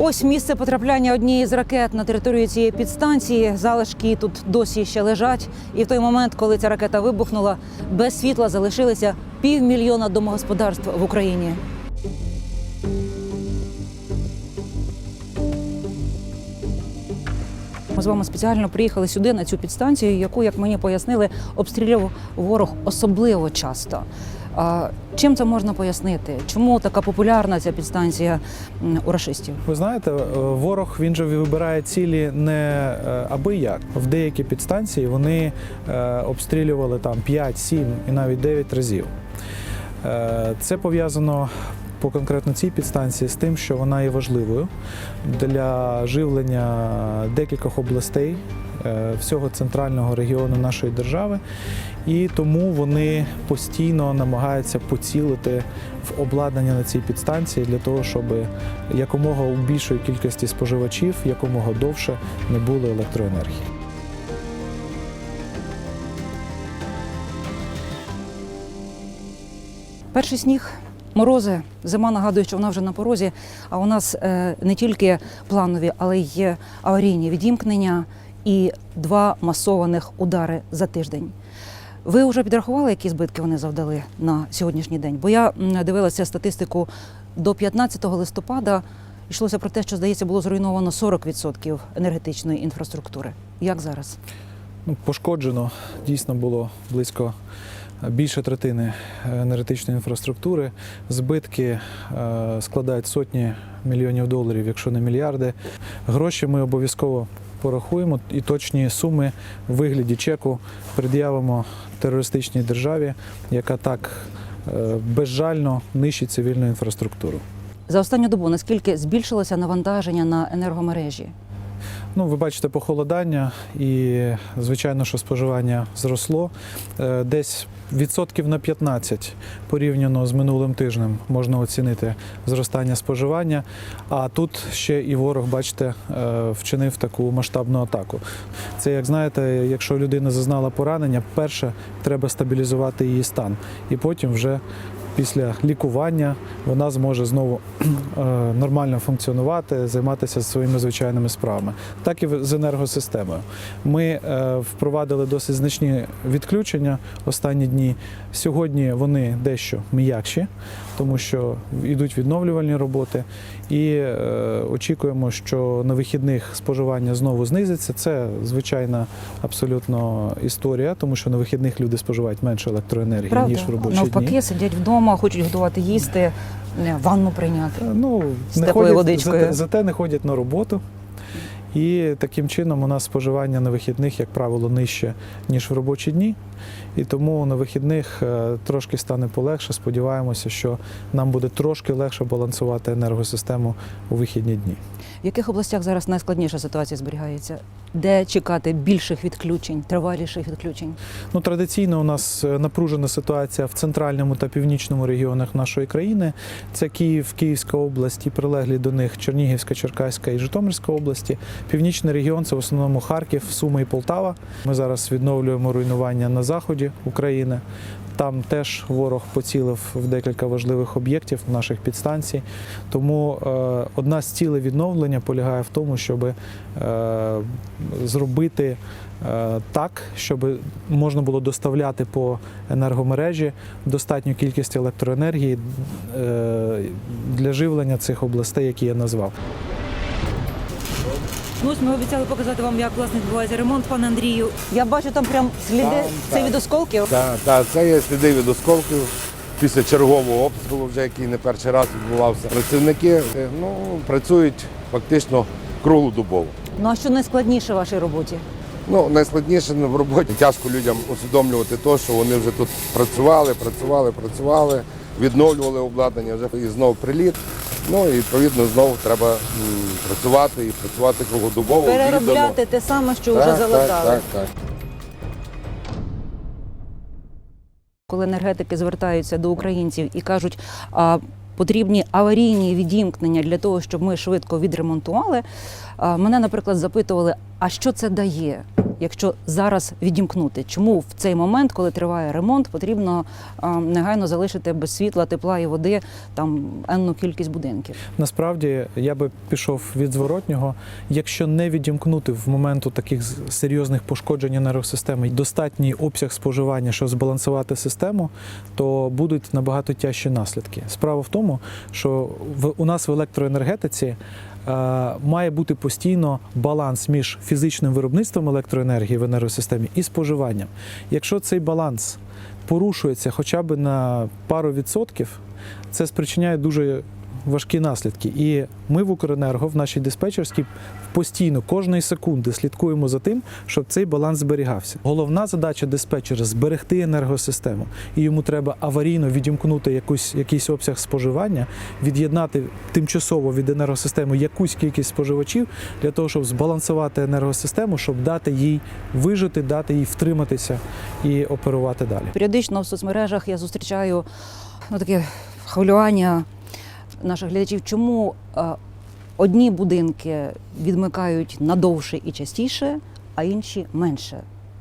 Ось місце потрапляння однієї з ракет на територію цієї підстанції. Залишки тут досі ще лежать. І в той момент, коли ця ракета вибухнула, без світла залишилися півмільйона домогосподарств в Україні. Ми з вами спеціально приїхали сюди на цю підстанцію, яку, як мені пояснили, обстрілював ворог особливо часто. А, чим це можна пояснити? Чому така популярна ця підстанція у рашистів? Ви знаєте, е, ворог він же вибирає цілі не е, аби як. В деякі підстанції вони е, обстрілювали там 5, 7 і навіть 9 разів. Це пов'язано по конкретно цій підстанції з тим, що вона є важливою для живлення декількох областей е, всього центрального регіону нашої держави, і тому вони постійно намагаються поцілити в обладнання на цій підстанції для того, щоб якомога у більшої кількості споживачів якомога довше не було електроенергії. Перший сніг, морози, зима нагадує, що вона вже на порозі. А у нас е, не тільки планові, але й аварійні відімкнення і два масованих удари за тиждень. Ви вже підрахували, які збитки вони завдали на сьогоднішній день? Бо я дивилася статистику до 15 листопада. Йшлося про те, що здається, було зруйновано 40% енергетичної інфраструктури. Як зараз? Ну, пошкоджено дійсно було близько більше третини енергетичної інфраструктури. Збитки е, складають сотні мільйонів доларів, якщо не мільярди. Гроші ми обов'язково порахуємо і точні суми в вигляді чеку пред'явимо терористичній державі, яка так е, безжально нищить цивільну інфраструктуру. За останню добу наскільки збільшилося навантаження на енергомережі? Ну, ви бачите похолодання, і звичайно, що споживання зросло. Е, Десь відсотків на 15 порівняно з минулим тижнем можна оцінити зростання споживання. А тут ще і ворог, бачите, е, вчинив таку масштабну атаку. Це, як знаєте, якщо людина зазнала поранення, перше треба стабілізувати її стан, і потім вже. Після лікування вона зможе знову е, нормально функціонувати, займатися своїми звичайними справами, так і з енергосистемою. Ми е, впровадили досить значні відключення останні дні. Сьогодні вони дещо м'якші, тому що йдуть відновлювальні роботи, і е, очікуємо, що на вихідних споживання знову знизиться. Це звичайна абсолютно історія, тому що на вихідних люди споживають менше електроенергії Правда? ніж в робочі Навпаки, дні. сидять вдома, хочуть готувати їсти, е, ванну прийняти. Ну, З не теплою ходять, водичкою. Зате, зате не ходять на роботу. І таким чином у нас споживання на вихідних, як правило, нижче, ніж в робочі дні. І тому на вихідних е, трошки стане полегше. Сподіваємося, що нам буде трошки легше балансувати енергосистему у вихідні дні. В яких областях зараз найскладніша ситуація зберігається? Де чекати більших відключень, триваліших відключень? Ну, традиційно у нас е, напружена ситуація в центральному та північному регіонах нашої країни. Це Київ, Київська область і прилеглі до них Чернігівська, Черкаська і Житомирська області. Північний регіон це в основному Харків, Суми і Полтава. Ми зараз відновлюємо руйнування на заході України. Там теж ворог поцілив в декілька важливих об'єктів наших підстанцій. Тому е, одна з цілей відновлення полягає в тому, щоб е, зробити е, так, щоб можна було доставляти по енергомережі достатню кількість електроенергії для живлення цих областей, які я назвав. Ну, ось ми обіцяли показати вам, як власне відбувається ремонт, пане Андрію. Я бачу там прям сліди Там, це так. від осколків. Так, так, це є сліди від осколків після чергового обстрілу, вже який не перший раз відбувався. Працівники е, ну, працюють фактично круглодобово. Ну а що найскладніше в вашій роботі? Ну, найскладніше в роботі тяжко людям усвідомлювати те, що вони вже тут працювали, працювали, працювали, відновлювали обладнання, вже і знову приліт. Ну і відповідно знову треба м, працювати і працювати круглодобово. Переробляти те саме, що вже так. Так, так. коли енергетики звертаються до українців і кажуть, а, потрібні аварійні відімкнення для того, щоб ми швидко відремонтували. Мене, наприклад, запитували, А що це дає, якщо зараз відімкнути? Чому в цей момент, коли триває ремонт, потрібно негайно залишити без світла, тепла і води там енну кількість будинків? Насправді я би пішов від зворотнього. Якщо не відімкнути в моменту таких серйозних пошкоджень енергосистеми достатній обсяг споживання, щоб збалансувати систему, то будуть набагато тяжчі наслідки. Справа в тому, що в у нас в електроенергетиці. Е, Має бути постійно баланс між фізичним виробництвом електроенергії в енергосистемі і споживанням. Якщо цей баланс порушується хоча б на пару відсотків, це спричиняє дуже важкі наслідки. І ми в Укренерго в нашій диспетчерській постійно кожної секунди слідкуємо за тим, щоб цей баланс зберігався. Головна задача диспетчера зберегти енергосистему, і йому треба аварійно відімкнути якусь якийсь обсяг споживання, від'єднати тимчасово від енергосистеми якусь кількість споживачів для того, щоб збалансувати енергосистему, щоб дати їй вижити, дати їй втриматися і оперувати далі. Періодично в соцмережах я зустрічаю ну, таке хвилювання наших глядачів, чому е, одні будинки відмикають надовше і частіше, а інші менше.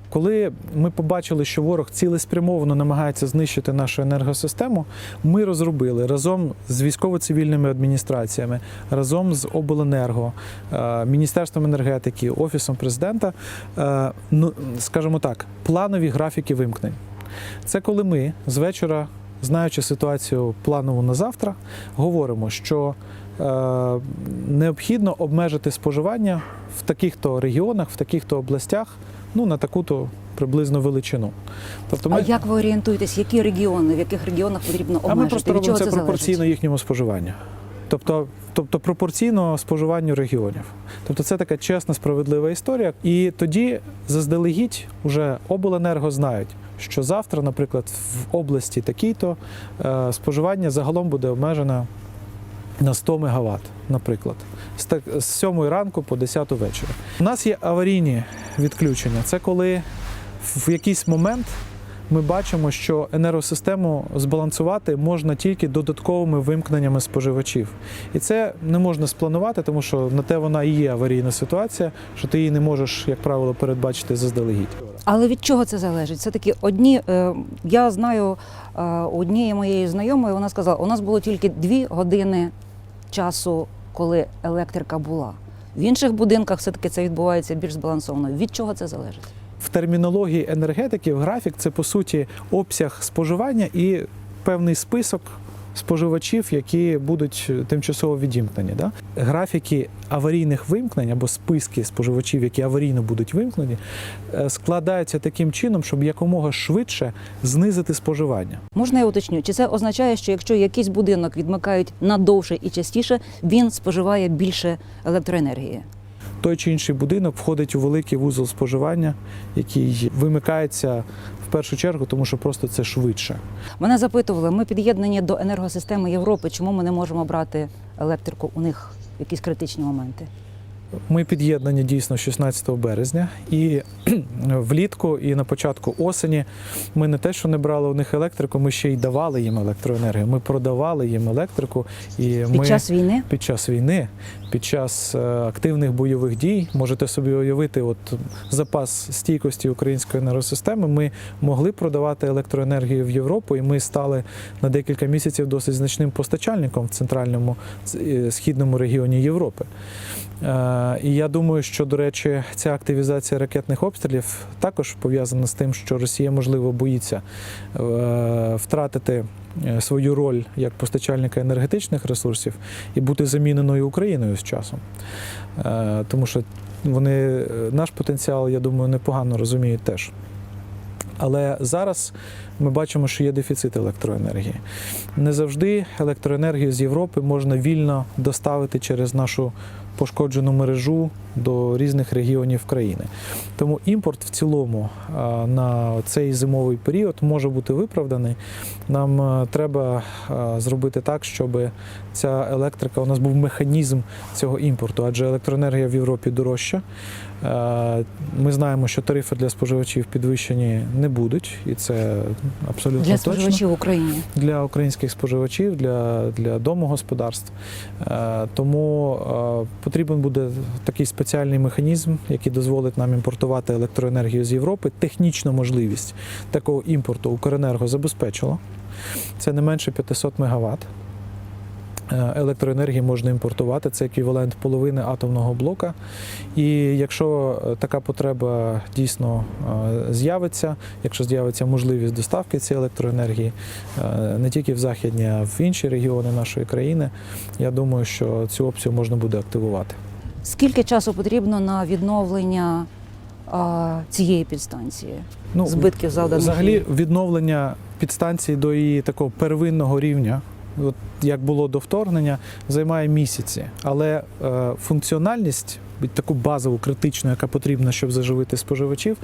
Коли ми побачили, що ворог цілеспрямовано намагається знищити нашу енергосистему, ми розробили разом з військово-цивільними адміністраціями, разом з обленерго, е, міністерством енергетики, офісом президента, е, ну скажімо так, планові графіки вимкнень. Це коли ми з вечора, знаючи ситуацію планову на завтра, говоримо, що е, необхідно обмежити споживання в таких-то регіонах, в таких-то областях, ну на таку-то приблизно величину. Тобто А як ви орієнтуєтесь, які регіони, в яких регіонах потрібно а ми просто робимо це це пропорційно залежить? їхньому споживанню. Тобто, тобто пропорційно споживанню регіонів. Тобто це така чесна, справедлива історія. І тоді заздалегідь уже обленерго знають, що завтра, наприклад, в області такій-то е, споживання загалом буде обмежено на 100 МВт, наприклад, з 7 ранку по 10 вечора. У нас є аварійні відключення. Це коли в якийсь момент ми бачимо, що енергосистему збалансувати можна тільки додатковими вимкненнями споживачів. І це не можна спланувати, тому що на те вона і є аварійна ситуація, що ти її не можеш, як правило, передбачити заздалегідь. Але від чого це залежить? Все таки одні. Е, я знаю е, однієї моєї знайомої, вона сказала, у нас було тільки дві години часу, коли електрика була. В інших будинках все-таки це відбувається більш збалансовано. Від чого це залежить? В термінології енергетики графік це по суті обсяг споживання і певний список споживачів, які будуть тимчасово відімкнені. Да? Графіки аварійних вимкнень або списки споживачів, які аварійно будуть вимкнені, е, складаються таким чином, щоб якомога швидше знизити споживання. Можна я уточню? Чи це означає, що якщо якийсь будинок відмикають надовше і частіше, він споживає більше електроенергії? Той чи інший будинок входить у великий вузол споживання, який вимикається в першу чергу, тому що просто це швидше. Мене запитували, ми під'єднані до енергосистеми Європи, чому ми не можемо брати електрику у них в якісь критичні моменти? Ми під'єднані дійсно 16 березня, і влітку, і на початку осені ми не те, що не брали у них електрику, ми ще й давали їм електроенергію. Ми продавали їм електрику. І Під ми час війни під час війни, під час е, активних бойових дій, можете собі уявити, от запас стійкості української енергосистеми. Ми могли продавати електроенергію в Європу, і ми стали на декілька місяців досить значним постачальником в центральному е, східному регіоні Європи. Е, І я думаю, що, до речі, ця активізація ракетних обстрілів також пов'язана з тим, що Росія, можливо, боїться е, втратити е, свою роль як постачальника енергетичних ресурсів і бути заміненою Україною з часом. Тому що вони наш потенціал, я думаю, непогано розуміють теж. Але зараз ми бачимо, що є дефіцит електроенергії. Не завжди електроенергію з Європи можна вільно доставити через нашу пошкоджену мережу до різних регіонів країни. Тому імпорт в цілому на цей зимовий період може бути виправданий. Нам треба зробити так, щоб ця електрика у нас був механізм цього імпорту, адже електроенергія в Європі дорожча. Е, Ми знаємо, що тарифи для споживачів підвищені не будуть, і це абсолютно для точно споживачів в Україні. для українських споживачів, для, для домогосподарств. Е, Тому е, Потрібен буде такий спеціальний механізм, який дозволить нам імпортувати електроенергію з Європи. Технічну можливість такого імпорту Укренерго забезпечило. Це не менше 500 МВт. Е, Електроенергії можна імпортувати, це еквівалент половини атомного блока. І якщо е, така потреба дійсно е, з'явиться, якщо з'явиться можливість доставки цієї електроенергії не тільки в західні, а в інші регіони нашої країни, я думаю, що цю опцію можна буде активувати. Скільки часу потрібно на відновлення цієї підстанції? Збитків завданих Ну, Взагалі відновлення підстанції до її такого первинного рівня, от як було до вторгнення, займає місяці. Але е, функціональність, таку базову, критичну, яка потрібна, щоб заживити споживачів,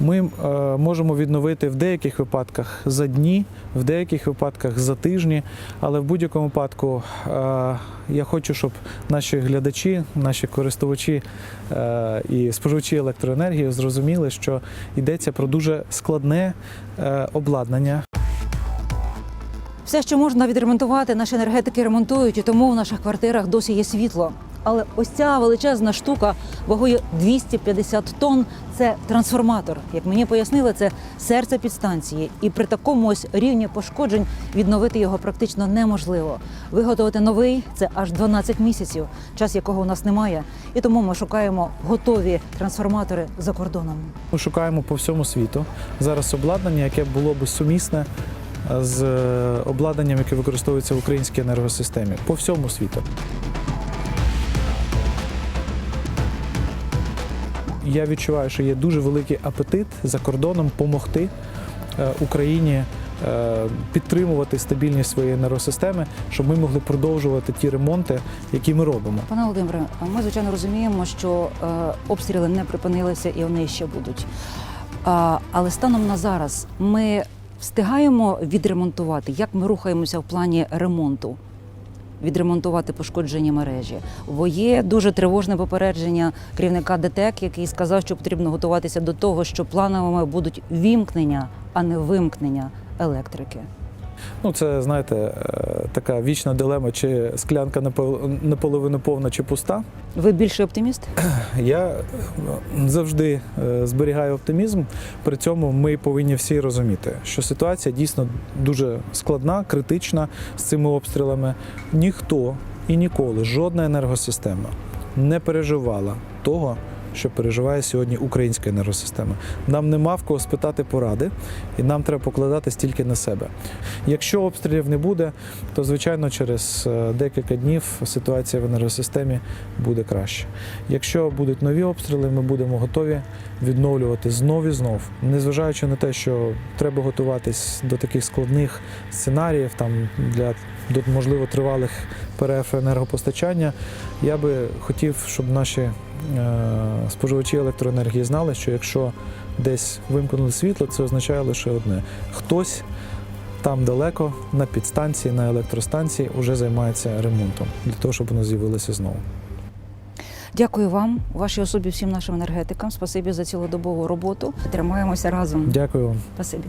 ми е, можемо відновити в деяких випадках за дні, в деяких випадках за тижні. Але в будь-якому випадку е, я хочу, щоб наші глядачі, наші користувачі е, і споживачі електроенергії зрозуміли, що йдеться про дуже складне е, обладнання. Все, що можна відремонтувати, наші енергетики ремонтують, і тому в наших квартирах досі є світло. Але ось ця величезна штука вагою 250 тонн це трансформатор. Як мені пояснили, це серце підстанції. І при такому ось рівні пошкоджень відновити його практично неможливо. Виготовити новий це аж 12 місяців, час якого у нас немає. І тому ми шукаємо готові трансформатори за кордоном. Ми шукаємо по всьому світу зараз обладнання, яке було б сумісне з е, обладнанням, яке використовується в українській енергосистемі по всьому світу. Я відчуваю, що є дуже великий апетит за кордоном допомогти Україні е, підтримувати стабільність своєї енергосистеми, щоб ми могли продовжувати ті ремонти, які ми робимо. Пане Володимире, ми звичайно розуміємо, що е, обстріли не припинилися і вони ще будуть. Але станом на зараз ми встигаємо відремонтувати, як ми рухаємося в плані ремонту. Відремонтувати пошкоджені мережі, бо є дуже тривожне попередження керівника ДТЕК, який сказав, що потрібно готуватися до того, що плановими будуть вімкнення, а не вимкнення електрики. Ну, це знаєте, е, така вічна дилема, чи склянка напол- наполовину повна чи пуста. Ви більший оптиміст? Я завжди е, зберігаю оптимізм. При цьому ми повинні всі розуміти, що ситуація дійсно дуже складна, критична з цими обстрілами. Ніхто і ніколи, жодна енергосистема не переживала того. Що переживає сьогодні українська енергосистема. Нам нема в кого спитати поради, і нам треба покладатись тільки на себе. Якщо обстрілів не буде, то звичайно через е, декілька днів ситуація в енергосистемі буде краще. Якщо будуть нові обстріли, ми будемо готові відновлювати знов і знов, незважаючи на те, що треба готуватись до таких складних сценаріїв, там для можливо тривалих перерв енергопостачання. Я би хотів, щоб наші споживачі електроенергії знали, що якщо десь вимкнули світло, це означає лише одне: хтось там далеко на підстанції, на електростанції вже займається ремонтом для того, щоб воно з'явилося знову. Дякую вам, вашій особі, всім нашим енергетикам. Спасибі за цілодобову роботу. Тримаємося разом. Дякую вам. Спасибі.